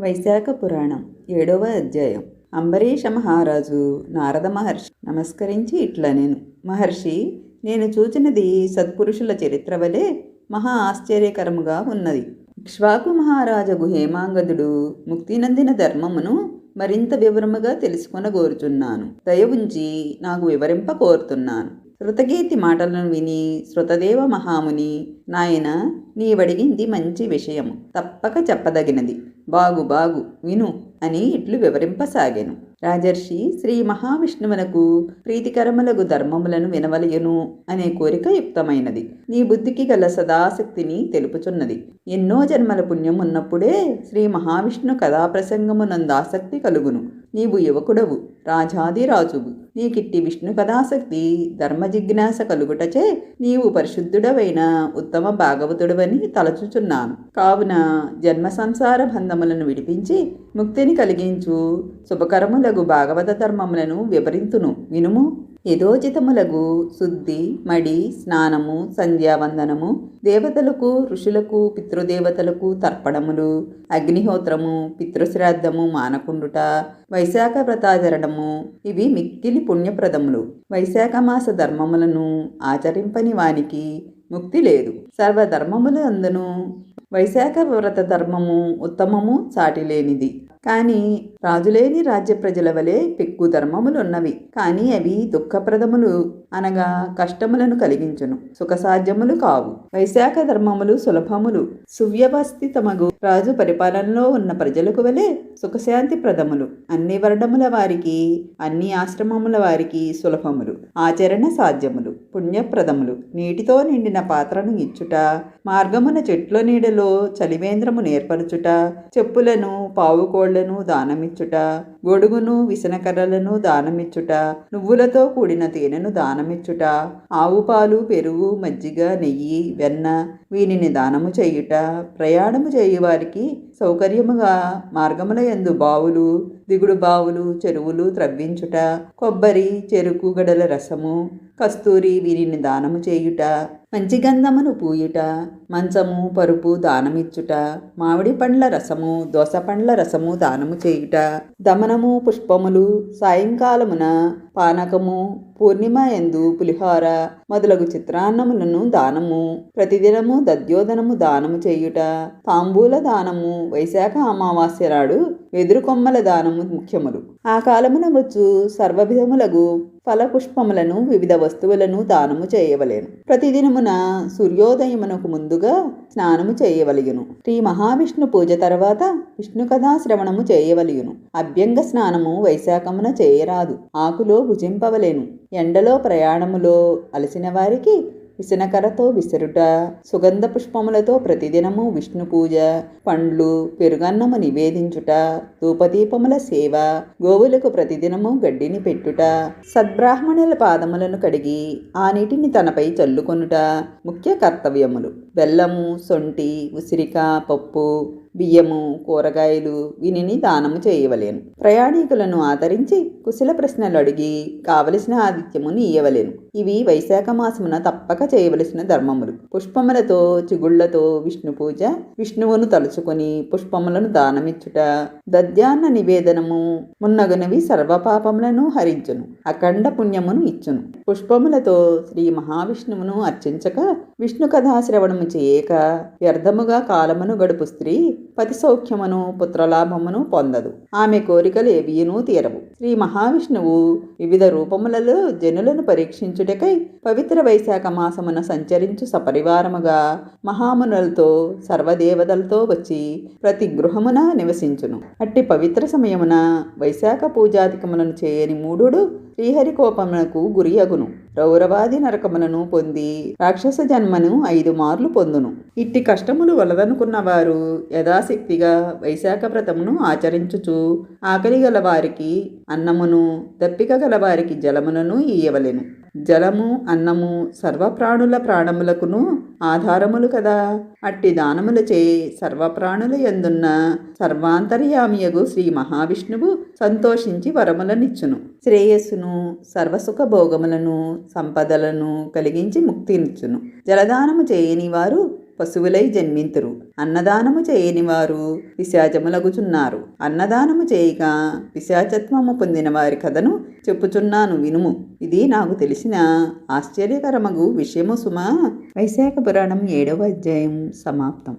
వైశాఖ పురాణం ఏడవ అధ్యాయం. అంబరీష మహారాజు నారద మహర్షి నమస్కరించి ఇట్లా నేను మహర్షి నేను చూచినది సత్పురుషుల చరిత్ర వలె మహా ఆశ్చర్యకరముగా ఉన్నది. ఇక్ష్వాకు మహారాజగు హేమాంగదుడు ముక్తినందిన ధర్మమును మరింత వివరముగా తెలుసుకొనగోరుచున్నాను. దయ ఉంచి నాకు వివరింప కోరుతున్నాను. శృతగీతి మాటలను విని శృతదేవ మహాముని నాయన నీవడిగింది మంచి విషయము. తప్పక చెప్పదగినది. బాగు బాగు విను అని ఇట్లు వివరింపసాగాను. రాజర్షి శ్రీ మహావిష్ణువునకు ప్రీతికరములగు ధర్మములను వినవలయును అనే కోరిక యుక్తమైనది. నీ బుద్ధికి గల సదాశక్తిని తెలుపుచున్నది. ఎన్నో జన్మల పుణ్యం ఉన్నప్పుడే శ్రీ మహావిష్ణు కథాప్రసంగమునందు ఆసక్తి కలుగును. నీవు యువకుడవు. రాజాదిరాజువు. నీకిట్టి విష్ణు కథాసక్తి ధర్మ జిజ్ఞాస కలుగుటచే నీవు పరిశుద్ధుడవైన ఉత్తమ భాగవతుడవని తలచుచున్నాను. కావున జన్మ సంసార బంధములను విడిపించి ముక్తిని కలిగించు శుభకరములగు భాగవత ధర్మములను వివరింతును. వినుము. యథోచితములగు శుద్ధి మడి స్నానము సంధ్యావందనము దేవతలకు ఋషులకు పితృదేవతలకు తర్పణములు అగ్నిహోత్రము పితృశ్రాద్ధము మానకుండుట వైశాఖ వ్రతాచరణము ఇవి మిక్కిలి పుణ్యప్రదములు. వైశాఖ మాస ధర్మములను ఆచరింపని వానికి ముక్తి లేదు. సర్వధర్మములందును వైశాఖ వ్రత ధర్మము ఉత్తమము సాటిలేనిది. కానీ రాజులేని రాజ్య ప్రజల వలె పెక్కు ధర్మములున్నవి. కానీ అవి దుఃఖప్రదములు అనగా కష్టములను కలిగించును. సుఖసాధ్యములు కావు. వైశాఖ ధర్మములు సులభములు. సువ్యవస్థితమగు రాజు పరిపాలనలో ఉన్న ప్రజలకు వలె సుఖశాంతి ప్రదములు. అన్ని వర్ణముల వారికి అన్ని ఆశ్రమముల వారికి సులభములు. ఆచరణ సాధ్యములు. పుణ్యప్రదములు. నీటితో నిండిన పాత్రను ఇచ్చుట మార్గమున చెట్ల నీడలో చలివేంద్రము నేర్పరచుట చెప్పులను పావుకోళ్ళను దానమిచ్చుట గొడుగును విసనకర్రలను దానమిచ్చుట నువ్వులతో కూడిన తేనెను దానమిచ్చుట ఆవు పాలు పెరుగు మజ్జిగ నెయ్యి వెన్న వీనిని దానము చేయుట ప్రయాణము చేయువారికి సౌకర్యముగా మార్గముల యందు బావులు దిగుడు బావులు చెరువులు త్రవ్వించుట కొబ్బరి చెరుకు గడల రసము కస్తూరి వీరిని దానము చేయుట మంచి గంధమును పూయుట మంచము పరుపు దానమిచ్చుట మామిడి పండ్ల రసము దోస పండ్ల రసము దానము చేయుట దమనము పుష్పములు సాయంకాలమున పానకము పూర్ణిమ ఎందు పులిహోర మొదలగు చిత్రాన్నములను దానము ప్రతిదినము దద్యోధనము దానము చేయుట తాంబూల దానము వైశాఖ అమావాస్య నాడు వెదురు కొమ్మల దానము ముఖ్యములు. ఆ కాలమున వచ్చు సర్వవిధములగు ఫలపుష్పములను వివిధ వస్తువులను దానము చేయవలేను. ప్రతిదినమున సూర్యోదయమునకు ముందుగా స్నానము చేయవలయును. శ్రీ మహావిష్ణు పూజ తర్వాత విష్ణు కథా శ్రవణము చేయవలయును. అభ్యంగ స్నానము వైశాఖమున చేయరాదు. ఆకులో భుజింపవలేను. ఎండలో ప్రయాణములో అలసిన వారికి విసనకరతో విసరుట సుగంధ పుష్పములతో ప్రతిదినము విష్ణు పూజ పండ్లు పెరుగన్నము నివేదించుట ధూపదీపముల సేవ గోవులకు ప్రతిదినము గడ్డిని పెట్టుట సద్బ్రాహ్మణుల పాదములను కడిగి ఆ నీటిని తనపై చల్లుకొనుట ముఖ్య కర్తవ్యములు. బెల్లము సొంటి ఉసిరిక పప్పు బియ్యము కూరగాయలు వీనిని దానము చేయవలేను. ప్రయాణికులను ఆదరించి కుశల ప్రశ్నలు అడిగి కావలసిన ఆతిథ్యమును ఇయ్యవలేను. ఇవి వైశాఖ మాసమున తప్పక చేయవలసిన ధర్మములు. పుష్పములతో చిగుళ్ళతో విష్ణు పూజ విష్ణువును తలుచుకొని పుష్పములను దానమిచ్చుట దద్యాన్న నివేదనము మున్నగునవి సర్వపాపములను హరించును అఖండ పుణ్యమును ఇచ్చును. పుష్పములతో శ్రీ మహావిష్ణువును అర్చించక విష్ణు కథాశ్రవణము చేయక వ్యర్థముగా కాలమును గడుపు స్త్రీ పతి సౌఖ్యమును పుత్రలాభమును పొందదు. ఆమె కోరికలు ఏవియునూ తీరవు. శ్రీ మహావిష్ణువు వివిధ రూపములలో జనులను పరీక్షించుటకై పవిత్ర వైశాఖ మాసమున సంచరించు సపరివారముగా మహామునులతో సర్వదేవతలతో వచ్చి ప్రతి గృహమున నివసించును. అట్టి పవిత్ర సమయమున వైశాఖ పూజాధికములను చేయని మూఢుడు శ్రీహరికోపమునకు గురియగును రౌరవాది నరకములను పొంది రాక్షస జన్మను ఐదు మార్లు పొందును. ఇట్టి కష్టములు వలదనుకున్న వారు యథాశక్తిగా వైశాఖ వ్రతమును ఆచరించుచు ఆకలి గల వారికి అన్నమును దప్పిక గల వారికి జలములను ఇయ్యవలెను. జలము అన్నము సర్వప్రాణుల ప్రాణములకును ఆధారములు కదా. అట్టి దానములచే సర్వప్రాణుల ఎందున్న సర్వాంతర్యామియగు శ్రీ మహావిష్ణువు సంతోషించి వరములనిచ్చును. శ్రేయస్సును సర్వసుఖ భోగములను సంపదలను కలిగించి ముక్తినిచ్చును. జలదానము చేయని వారు పశువులై జన్మింతురు. అన్నదానము చేయని వారు పిశాచములగుచున్నారు అన్నదానము చేయక పిశాచత్వము పొందిన వారి కథను చెప్పుచున్నాను వినుము. ఇది నాకు తెలిసిన ఆశ్చర్యకరమగు విషయము సుమా. వైశాఖ పురాణం ఏడవ అధ్యాయం సమాప్తం.